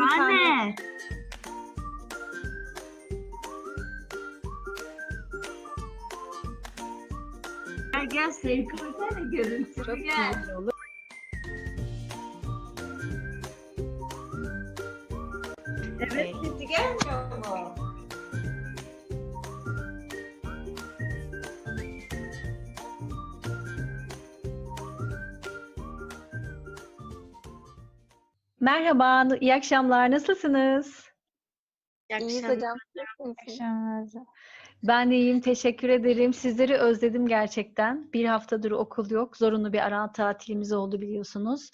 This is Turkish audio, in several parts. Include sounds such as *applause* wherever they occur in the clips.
bir tane. Anne. Gel gel sayı koysana görüntüsü Çok gel. güzel olur. Evet sesi gelmiyor mu? Merhaba, iyi akşamlar. Nasılsınız? İyiyiz hocam. Nasılsınız? Ben de iyiyim, teşekkür ederim. Sizleri özledim gerçekten. Bir haftadır okul yok. Zorunlu bir ara tatilimiz oldu biliyorsunuz.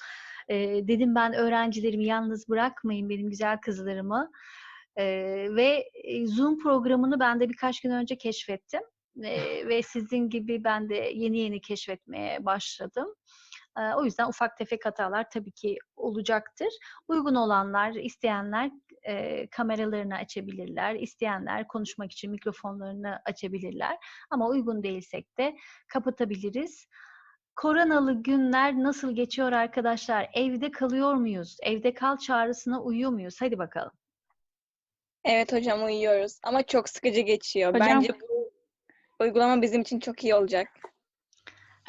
Ee, dedim ben öğrencilerimi yalnız bırakmayın benim güzel kızlarımı. Ee, ve e, Zoom programını ben de birkaç gün önce keşfettim. Ee, ve sizin gibi ben de yeni yeni keşfetmeye başladım. O yüzden ufak tefek hatalar tabii ki olacaktır. Uygun olanlar, isteyenler e, kameralarını açabilirler. İsteyenler konuşmak için mikrofonlarını açabilirler. Ama uygun değilsek de kapatabiliriz. Koronalı günler nasıl geçiyor arkadaşlar? Evde kalıyor muyuz? Evde kal çağrısına uyuyor muyuz? Hadi bakalım. Evet hocam uyuyoruz ama çok sıkıcı geçiyor. Hocam- Bence bu uygulama bizim için çok iyi olacak.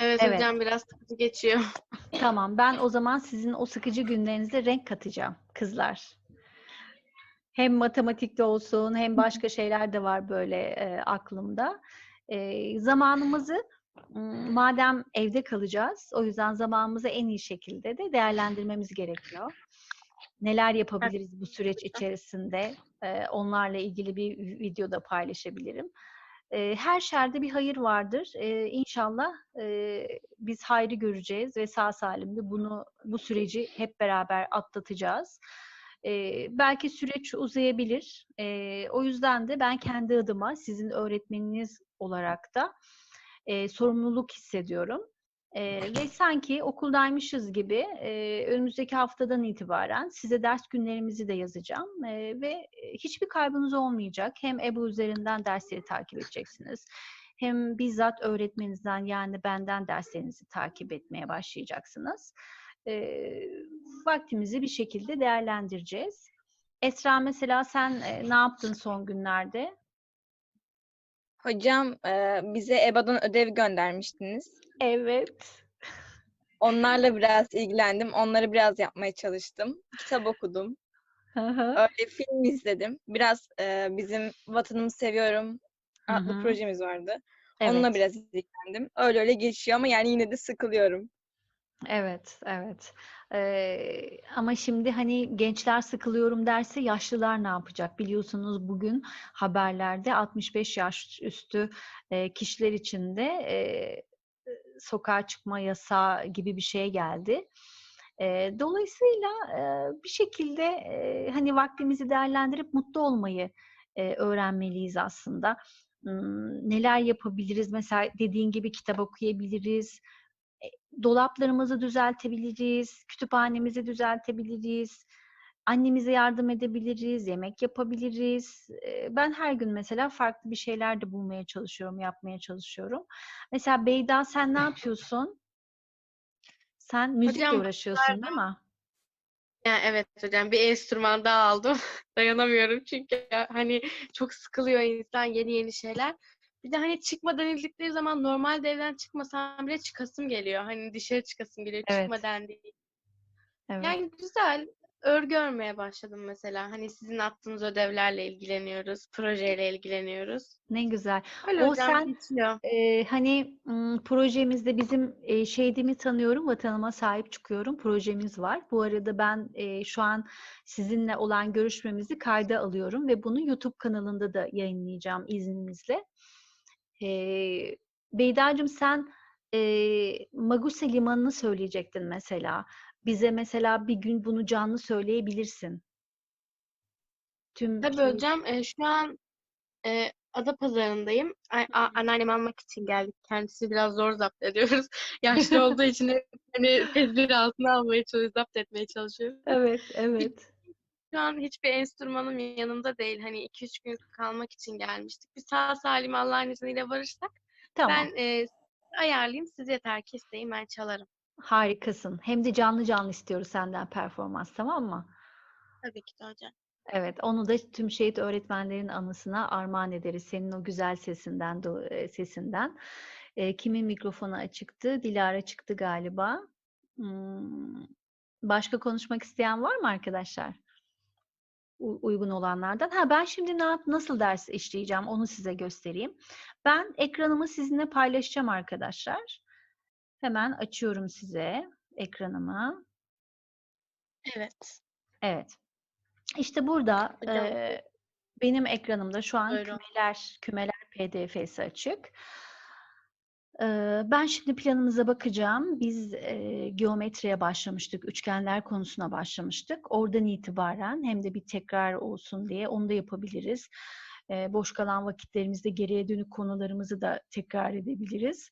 Evet, Evet. hocam biraz sıkıcı geçiyor. *laughs* Tamam, ben o zaman sizin o sıkıcı günlerinize renk katacağım kızlar. Hem matematikte olsun hem başka şeyler de var böyle e, aklımda. E, zamanımızı madem evde kalacağız, o yüzden zamanımızı en iyi şekilde de değerlendirmemiz gerekiyor. Neler yapabiliriz bu süreç içerisinde? E, onlarla ilgili bir video da paylaşabilirim. E, her şerde bir hayır vardır. E, inşallah e, biz hayrı göreceğiz ve sağ salim de bunu bu süreci hep beraber atlatacağız. Ee, belki süreç uzayabilir. Ee, o yüzden de ben kendi adıma sizin öğretmeniniz olarak da e, sorumluluk hissediyorum. Ee, ve sanki okuldaymışız gibi e, önümüzdeki haftadan itibaren size ders günlerimizi de yazacağım Ee, ve hiçbir kaybınız olmayacak. Hem EBU üzerinden dersleri takip edeceksiniz hem bizzat öğretmeninizden yani benden derslerinizi takip etmeye başlayacaksınız. Ee, vaktimizi bir şekilde değerlendireceğiz. Esra mesela sen e, ne yaptın son günlerde? Hocam e, bize EBA'dan ödev göndermiştiniz. Evet. Onlarla biraz ilgilendim. Onları biraz yapmaya çalıştım. Kitap okudum. Hı. Öyle film izledim. Biraz e, bizim Vatanımı Seviyorum adlı hı. projemiz vardı. Onunla Evet. biraz ilgilendim. Öyle öyle geçiyor ama yani yine de sıkılıyorum. Evet, evet. Ee, ama şimdi hani gençler sıkılıyorum derse yaşlılar ne yapacak? Biliyorsunuz bugün haberlerde 65 yaş üstü e, kişiler için de e, sokağa çıkma yasağı gibi bir şey geldi. E, dolayısıyla e, bir şekilde e, hani vaktimizi değerlendirip mutlu olmayı e, öğrenmeliyiz aslında. Hmm, neler yapabiliriz? Mesela dediğin gibi kitap okuyabiliriz dolaplarımızı düzeltebiliriz, kütüphanemizi düzeltebiliriz, annemize yardım edebiliriz, yemek yapabiliriz. Ben her gün mesela farklı bir şeyler de bulmaya çalışıyorum, yapmaya çalışıyorum. Mesela Beyda sen ne yapıyorsun? Sen müzikle Hocam, uğraşıyorsun değil mi? Yani evet hocam bir enstrüman daha aldım. *laughs* Dayanamıyorum çünkü hani çok sıkılıyor insan yeni yeni şeyler. Bir de hani çıkma denildikleri zaman normalde evden çıkmasam bile çıkasım geliyor. Hani dışarı çıkasım geliyor Evet. çıkma dendiği. Evet. Yani güzel. Örgü örmeye başladım mesela. Hani sizin attığınız ödevlerle ilgileniyoruz. Projeyle ilgileniyoruz. Ne güzel. Öyle O sen- geçiyor. Ee, hani m, projemizde bizim e, şehidimi tanıyorum, vatanıma sahip çıkıyorum projemiz var. Bu arada ben e, şu an sizinle olan görüşmemizi kayda alıyorum ve bunu YouTube kanalında da yayınlayacağım izninizle. Ee, Beydacığım sen e, Maguse Limanı'nı söyleyecektin mesela. Bize mesela bir gün bunu canlı söyleyebilirsin. Tüm Tabii şey- hocam e, şu an e, Adapazarı'ndayım. A- a- anneannemi almak için geldik. Kendisi biraz zor zapt ediyoruz. *laughs* Yaşlı olduğu için hep hani tedbir altına almaya çalışıyoruz, zapt etmeye çalışıyoruz. Evet, evet. Şu an hiçbir enstrümanım yanımda değil. Hani 2-3 gün kalmak için gelmiştik. Bir sağ salim Allah'ın izniyle varırsak Tamam. ben e, ayarlayayım. Siz yeter ki isteyin ben çalarım. Harikasın. Hem de canlı canlı istiyoruz senden performans, tamam mı? Tabii ki de hocam. Evet, onu da tüm şehit öğretmenlerin anısına armağan ederiz. Senin o güzel sesinden, e, sesinden. E, kimin mikrofonu açıktı? Dilara çıktı galiba. Hmm, Başka konuşmak isteyen var mı arkadaşlar? U- uygun olanlardan. Ha ben şimdi ne yap nasıl ders işleyeceğim onu size göstereyim. Ben ekranımı sizinle paylaşacağım arkadaşlar. Hemen açıyorum size ekranımı. Evet. Evet. İşte burada Hocam. eee, benim ekranımda şu an Buyurun. kümeler kümeler PDF'si açık. Ben şimdi planımıza bakacağım. Biz eee, geometriye başlamıştık, üçgenler konusuna başlamıştık. Oradan itibaren hem de bir tekrar olsun diye onu da yapabiliriz. Eee, boş kalan vakitlerimizde geriye dönük konularımızı da tekrar edebiliriz.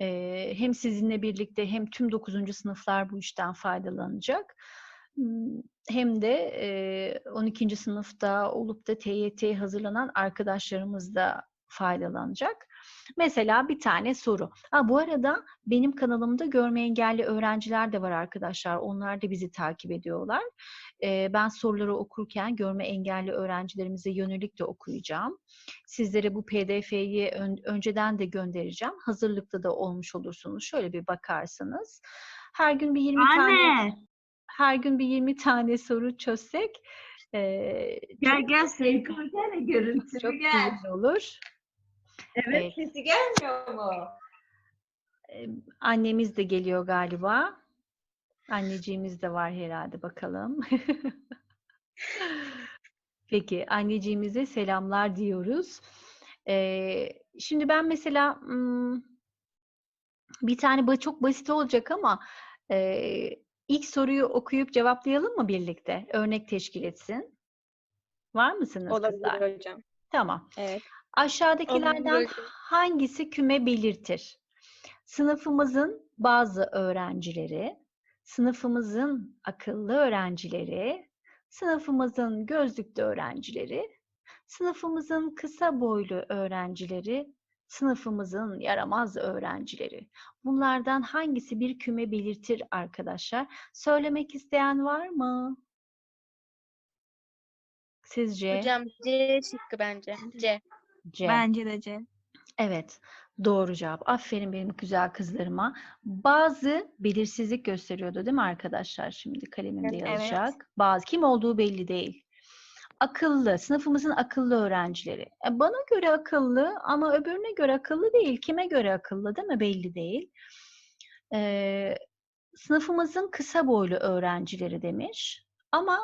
Eee, hem sizinle birlikte hem tüm 9. sınıflar bu işten faydalanacak. Hem de eee, 12. sınıfta olup da TYT'ye hazırlanan arkadaşlarımız da faydalanacak. Mesela bir tane soru. Ha, bu arada benim kanalımda görme engelli öğrenciler de var arkadaşlar. Onlar da bizi takip ediyorlar. Eee, ben soruları okurken görme engelli öğrencilerimize yönelik de okuyacağım. Sizlere bu PDF'yi ön- önceden de göndereceğim. Hazırlıkta da olmuş olursunuz. Şöyle bir bakarsanız. Her gün bir 20 tane Anne. her gün bir 20 tane soru çözsek eee, Gel çok, gel seni görüntülü *laughs* çok gel. güzel olur. Evet, Evet. sesi gelmiyor mu? Eee, Annemiz de geliyor galiba. Anneciğimiz de var herhalde bakalım. *laughs* Peki anneciğimize selamlar diyoruz. Eee, şimdi ben mesela hmm, bir tane çok basit olacak ama eee, ilk soruyu okuyup cevaplayalım mı birlikte? Örnek teşkil etsin. Var mısınız kızlar? Olabilir hocam. Tamam. Evet. Aşağıdakilerden hangisi küme belirtir? Sınıfımızın bazı öğrencileri, sınıfımızın akıllı öğrencileri, sınıfımızın gözlüklü öğrencileri, sınıfımızın kısa boylu öğrencileri, sınıfımızın yaramaz öğrencileri. Bunlardan hangisi bir küme belirtir arkadaşlar? Söylemek isteyen var mı? Sizce? Hocam C şıkkı bence. C. C. Bence de C. Evet, doğru cevap. Aferin benim güzel kızlarıma. Bazı belirsizlik gösteriyordu değil mi arkadaşlar? Şimdi kalemimde Evet. yazacak. Bazı kim olduğu belli değil. Akıllı, sınıfımızın akıllı öğrencileri. E, bana göre akıllı ama öbürüne göre akıllı değil. Kime göre akıllı değil mi? Belli değil. Ee, sınıfımızın kısa boylu öğrencileri demiş. Ama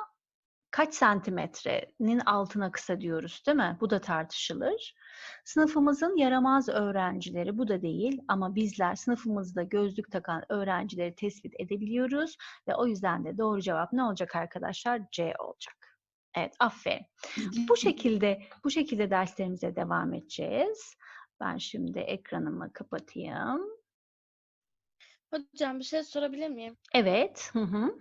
kaç santimetrenin altına kısa diyoruz değil mi? Bu da tartışılır. Sınıfımızın yaramaz öğrencileri bu da değil ama bizler sınıfımızda gözlük takan öğrencileri tespit edebiliyoruz ve o yüzden de doğru cevap ne olacak arkadaşlar? C olacak. Evet, aferin. Bu şekilde bu şekilde derslerimize devam edeceğiz. Ben şimdi ekranımı kapatayım. Hocam bir şey sorabilir miyim? Evet. Hı hı.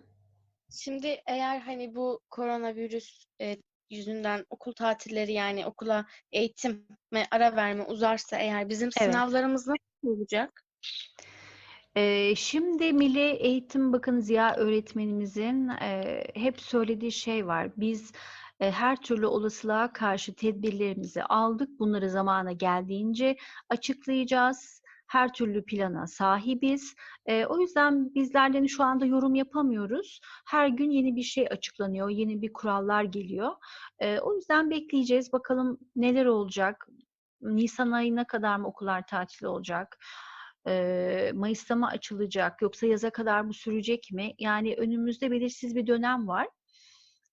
Şimdi eğer hani bu koronavirüs e, yüzünden okul tatilleri yani okula eğitime ara verme uzarsa eğer bizim Evet. sınavlarımız nasıl olacak? Ee, şimdi Milli Eğitim Bakanı Ziya öğretmenimizin e, hep söylediği şey var. Biz e, her türlü olasılığa karşı tedbirlerimizi aldık. Bunları zamana geldiğince açıklayacağız. Her türlü plana sahibiz. E, o yüzden bizlerden şu anda yorum yapamıyoruz. Her gün yeni bir şey açıklanıyor, yeni bir kurallar geliyor. E, o yüzden bekleyeceğiz. Bakalım neler olacak. Nisan ayına kadar mı okullar tatil olacak? Eee, Mayıs'ta mı açılacak yoksa yaza kadar bu sürecek mi? Yani önümüzde belirsiz bir dönem var.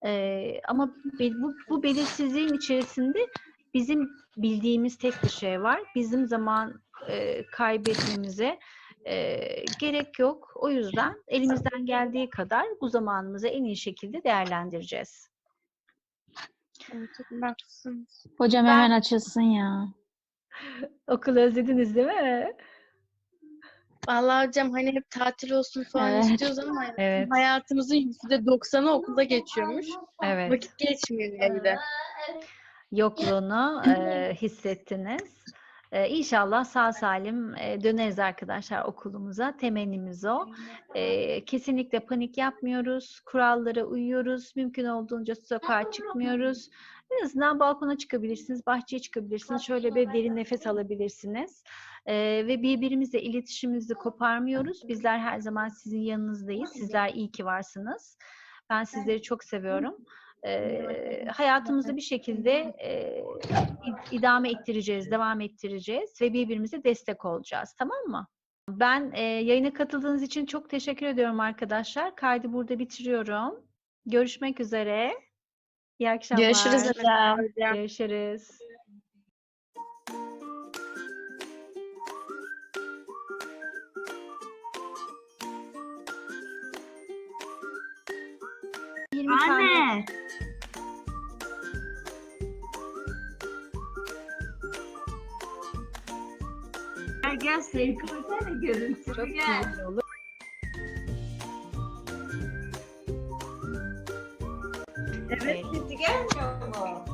Eee, ama bu, bu belirsizliğin içerisinde bizim bildiğimiz tek bir şey var. Bizim zaman eee, kaybetmemize eee, gerek yok. O yüzden elimizden geldiği kadar bu zamanımızı en iyi şekilde değerlendireceğiz. Hocam, Ben- hemen açılsın ya. *laughs* Okulu özlediniz değil mi? Vallahi hocam hani hep tatil olsun falan Evet. istiyoruz ama Evet, hayatımızın %90'ı okulda geçiyormuş. evet. Vakit geçmiyor evde. yokluğunu eee, hissettiniz. Ee, inşallah sağ salim e, döneriz arkadaşlar okulumuza. Temennimiz o. Ee, kesinlikle panik yapmıyoruz. Kurallara uyuyoruz. Mümkün olduğunca sokağa çıkmıyoruz. En azından balkona çıkabilirsiniz, bahçeye çıkabilirsiniz. Şöyle bir derin nefes alabilirsiniz. Ee, ve birbirimizle iletişimimizi koparmıyoruz. Bizler her zaman sizin yanınızdayız. Sizler iyi ki varsınız. Ben sizleri çok seviyorum. Ee, hayatımızı bir şekilde e, id- idame ettireceğiz, devam ettireceğiz ve birbirimize destek olacağız. Tamam mı? Ben e, yayına katıldığınız için çok teşekkür ediyorum arkadaşlar. Kaydı burada bitiriyorum. Görüşmek üzere. İyi akşamlar. Görüşürüz hocam. Görüşürüz. Yirmi saniye. Gel gel sevgilisene görüntülü Çok gel. güzel olur. Evet, sesi gelmiyor mu?